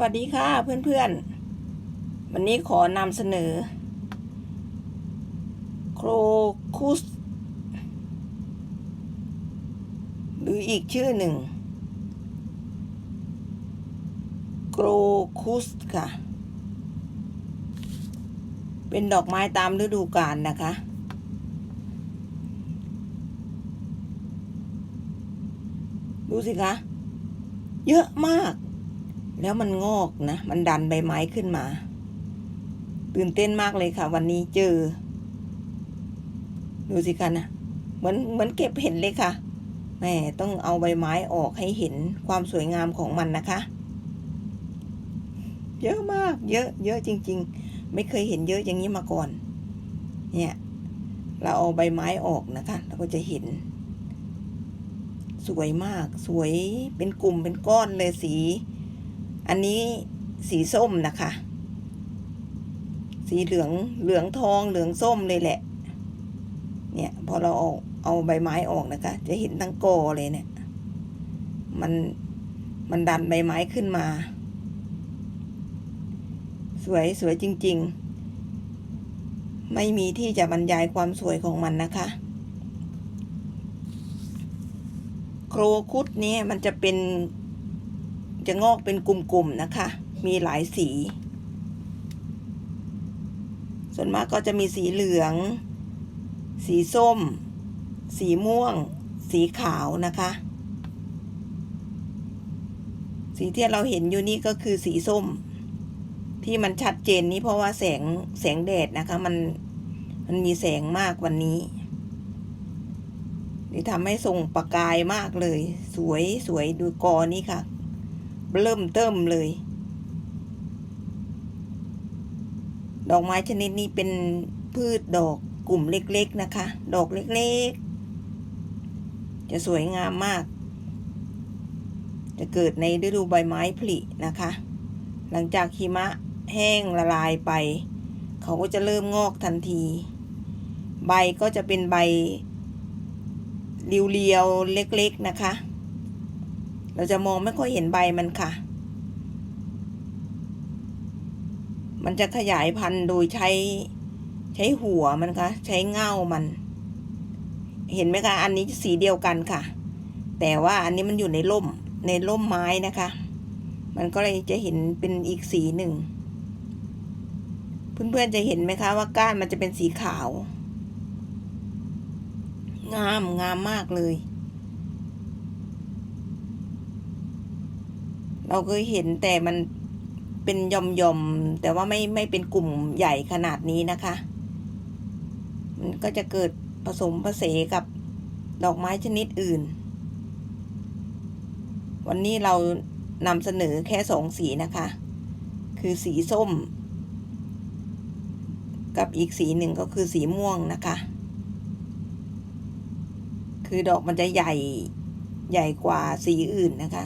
วัสดีค่ะเพื่อนๆ วันนี้ขอนำเสนอ โครคุส หรืออีกชื่อหนึ่งโกรคุสค่ะ เป็นดอกไม้ตามฤดูกาลนะคะ ดูสิคะ เยอะมาก แล้วมันงอกนะ มันดันใบไม้ขึ้นมา ตื่นเต้นมากเลยค่ะ วันนี้เจอ ดูสิคะนะเหมือนเหมือนเก็บเห็นเลยค่ะแหมต้องเอาใบไม้ออกให้เห็นความสวยงามของมันนะคะ เยอะมาก เยอะ เยอะจริง ๆ ไม่เคยเห็นเยอะอย่างนี้มาก่อน เนี่ย เราเอาใบไม้ออกนะคะเราก็จะเห็น สวยมาก สวยเป็นกลุ่มเป็นก้อนเลยสี อันนี้สีส้มนะคะ สีเหลืองเหลืองทองเหลืองส้มเลยแหละ เนี่ยพอเราเอาเอาใบไม้ออกนะคะ จะเห็นทั้งกอเลยเนี่ย มันมันดันใบไม้ขึ้นมา สวยสวยจริง ๆ ไม่มีที่จะบรรยายความสวยของมันนะคะ โครคุดเนี่ยมันจะเป็น จะงอกเป็นกลุ่มๆนะคะ มีหลายสี ส่วนมากก็จะมีสีเหลือง สีส้ม สีม่วง สีขาวนะคะ สีที่เราเห็นอยู่นี่ก็คือสีส้ม ที่มันชัดเจนนี้เพราะว่าแสงแสงแดดนะคะ มันมันมีแสงมากวันนี้นี่ทำให้ส่งประกายมากเลย สวยสวยดูกอนี้ค่ะ เริ่มเติมเลย ดอกไม้ชนิดนี้เป็นพืชดอกกลุ่มเล็กๆนะคะ ดอกเล็กๆ จะสวยงามมาก จะเกิดในฤดูใบไม้ผลินะคะ หลังจากหิมะแห้งละลายไป เขาก็จะเริ่มงอกทันที ใบก็จะเป็นใบเรียวๆเล็กๆนะคะ เราจะมองไม่ค่อยเห็นใบมันค่ะ มันจะขยายพันธุ์โดยใช้ใช้หัวมันค่ะ ใช้เง่ามัน เห็นไหมคะ อันนี้สีเดียวกันค่ะ แต่ว่าอันนี้มันอยู่ในร่มในร่มไม้นะคะ มันก็เลยจะเห็นเป็นอีกสีหนึ่ง เพื่อนๆจะเห็นไหมคะว่าก้านมันจะเป็นสีขาว งามงามมากเลย เราเคยเห็นแต่มันเป็นยอมยอมๆแต่ว่าไม่ไม่เป็นกลุ่มใหญ่ขนาดนี้นะคะ มันก็จะเกิดผสมผสมกับดอกไม้ชนิดอื่น วันนี้เรานำเสนอแค่สองสีนะคะ คือสีส้ม กับอีกสีหนึ่งก็คือสีม่วงนะคะ คือดอกมันจะใหญ่ใหญ่กว่าสีอื่นนะคะ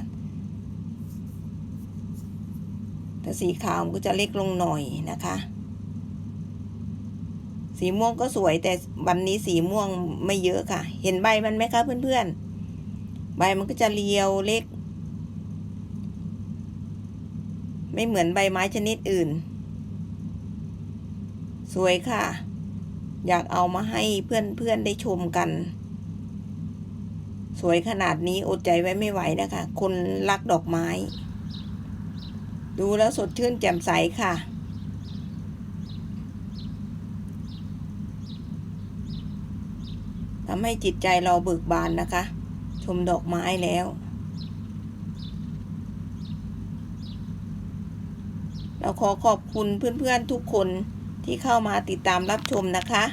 แต่สีขาวมันก็จะเล็กลงหน่อยนะคะ สีม่วงก็สวยแต่วันนี้สีม่วงไม่เยอะค่ะ เห็นใบมันไหมคะเพื่อนๆ ใบมันก็จะเรียวเล็ก ไม่เหมือนใบไม้ชนิดอื่น สวยค่ะ อยากเอามาให้เพื่อนๆได้ชมกันสวยขนาดนี้อดใจไว้ไม่ไหวนะคะ คนรักดอกไม้ ดูแล้วสดชื่นแจ่มใสค่ะ ทำให้จิตใจเราเบิกบานนะคะ ชมดอกไม้แล้ว เราขอขอบคุณเพื่อนๆทุกคนที่เข้ามาติดตามรับชมนะคะ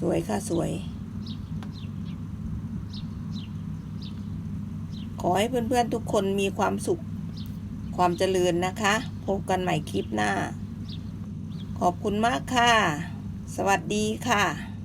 สวยค่ะสวย ขอให้เพื่อนๆทุกคนมีความสุข ความเจริญนะคะ พบกันใหม่คลิปหน้า ขอบคุณมากค่ะ สวัสดีค่ะ